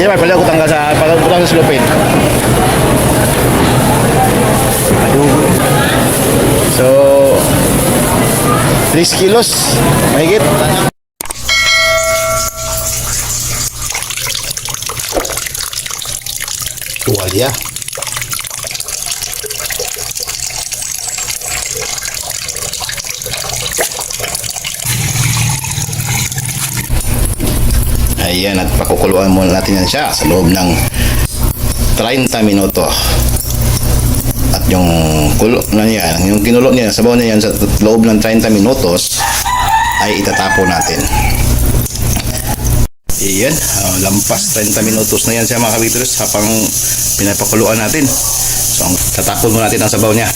Hindi ba, pala ko tanggal sa, pala ko tanggal sa silupin. So, 3 kilos, mahigit. Tuwalya. Ayan, at pakukuluan muna natin yan siya sa loob ng 30 minuto. At yung kulo na yan, yung kinulo niya, sabaw niya yan sa loob ng 30 minutos ay itatapon natin. Iyan, uh, lampas 30 minutos na yan siya mga kabitros habang pinapakuluan natin. So, tatapon mo natin ang sabaw niya.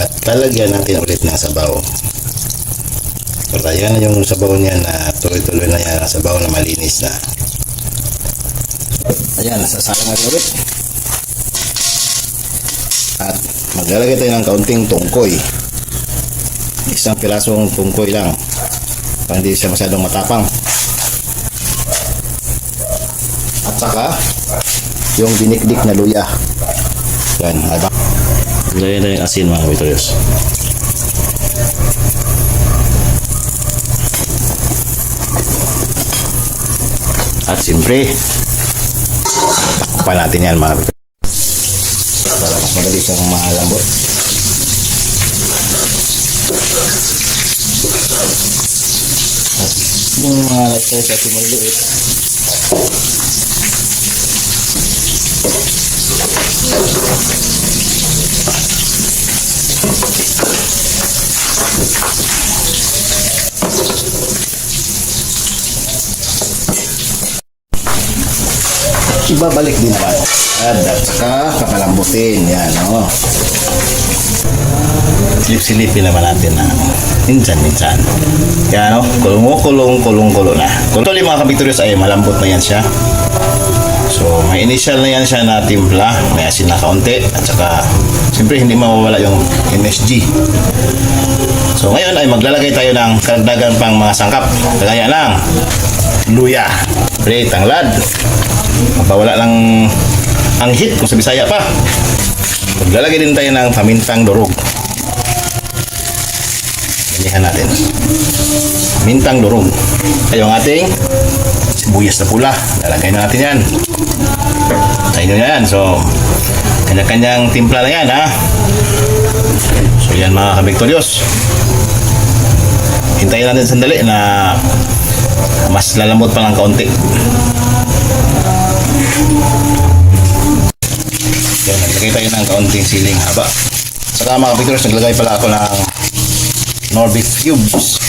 At talagyan natin ulit ng sabaw. Para yan yung sabaw niya na tuloy-tuloy na yan ang sabaw na malinis na. Ayan, nasasayang natin ulit. At maglalagay tayo ng kaunting tungkoy. Isang pirasong tungkoy lang. Para hindi siya masyadong matapang. At saka, yung dinikdik na luya. Yan, ay ba? Lagyan na yung asin mga kabitroyos. At siyempre, takpan natin yan mga kabitroyos. Para mas madali siyang malambot. At yung mga like sa ating maliliit, ibabalik din naman. At at saka kakalambutin. Yan, o. Silip-silipin naman natin na minsan-minsan. Yan, o. Kulong, kulong, kulong, kulong na. Kung tuloy mga kabiktorios ay malambot na yan siya. So, may initial na yan siya na timpla. May asin na kaunti. At saka, siyempre hindi mawawala yung MSG. So, ngayon ay maglalagay tayo ng karagdagan pang mga sangkap. Kagaya ng luya, pre, tanglad, mapawala lang ang hit kung sa Bisaya pa. Maglalagay din tayo ng pamintang durog. Ganyan natin. Mintang durog. Ay yung ating sibuyas na pula. Lalagay na natin yan. Inyo na yan. So, kanya-kanyang timpla na yan ha. So yan mga kabiktoryos. Hintayin natin sandali na mas lalambot pa ng kaunti. Yan, naglagay tayo ng kaunting siling haba. Saka mga pictures, naglagay pala ako ng Nordic cubes.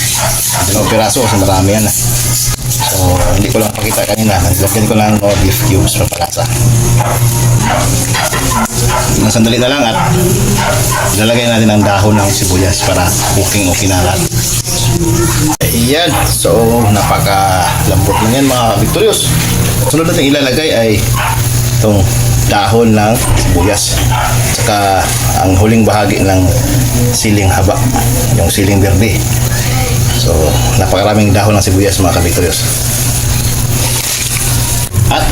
Dalawang piraso, kasi marami yan. So, hindi ko lang pakita kanina. Naglagyan ko ng Nordic cubes para palasa. Mga sandali na lang at lalagay natin ang dahon ng sibuyas para cooking o kinalat. Ayan. So, napaka lambot lang yan mga Victorious. Sunod natin ilalagay ay itong dahon ng sibuyas. Saka ang huling bahagi ng siling haba, yung siling berde. So, napakaraming dahon ng sibuyas mga Victorious. At,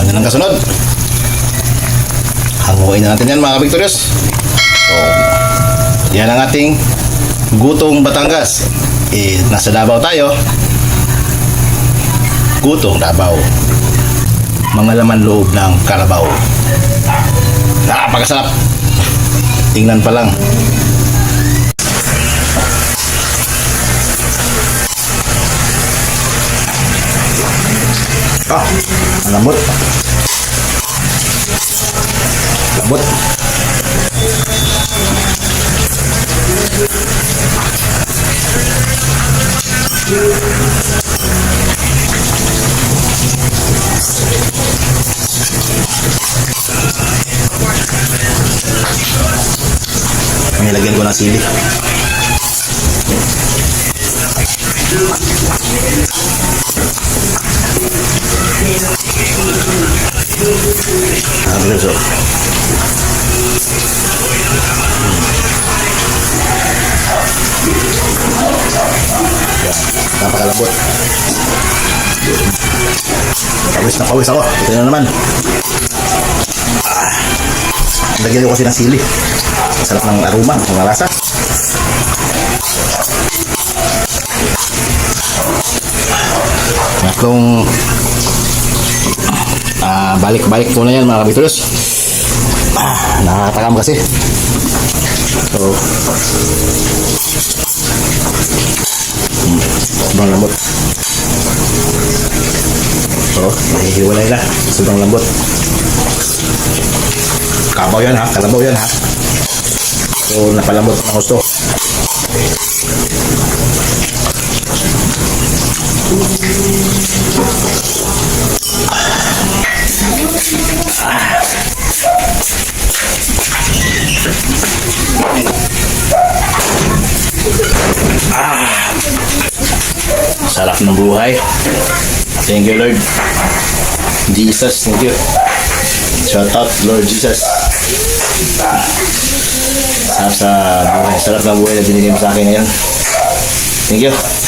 ano nang kasunod? Hanguin na natin yan mga Victorious. So, yan ang ating Gutong Batangas. Eh, nasa Davao tayo. Gutong Davao. Mga laman loob ng Carabao. Napakasarap. Tingnan pa lang. Ah, ang lambot. Lambot. Nilagyan ko ng sili. Ayan, so. Napakalambot. Pawis na pawis ako. Ito na naman. Ah, lagyan ko kasi ng sili. Sarap ng aroma, ng lasa. Itong ah, balik-balik ko na yan mga kabitulos. Ah, nakakatakam kasi. So, sobrang lambot. So, mahihiwalay na. Sobrang lambot. Kabaw yan ha. Kalabaw yan ha. So, napalambot ng gusto. Sarap ng buhay. Thank you, Lord. Jesus, thank you. Shout out, Lord Jesus. Sarap sa buhay. Sarap ng buhay na binigay mo sa akin ngayon. Thank you.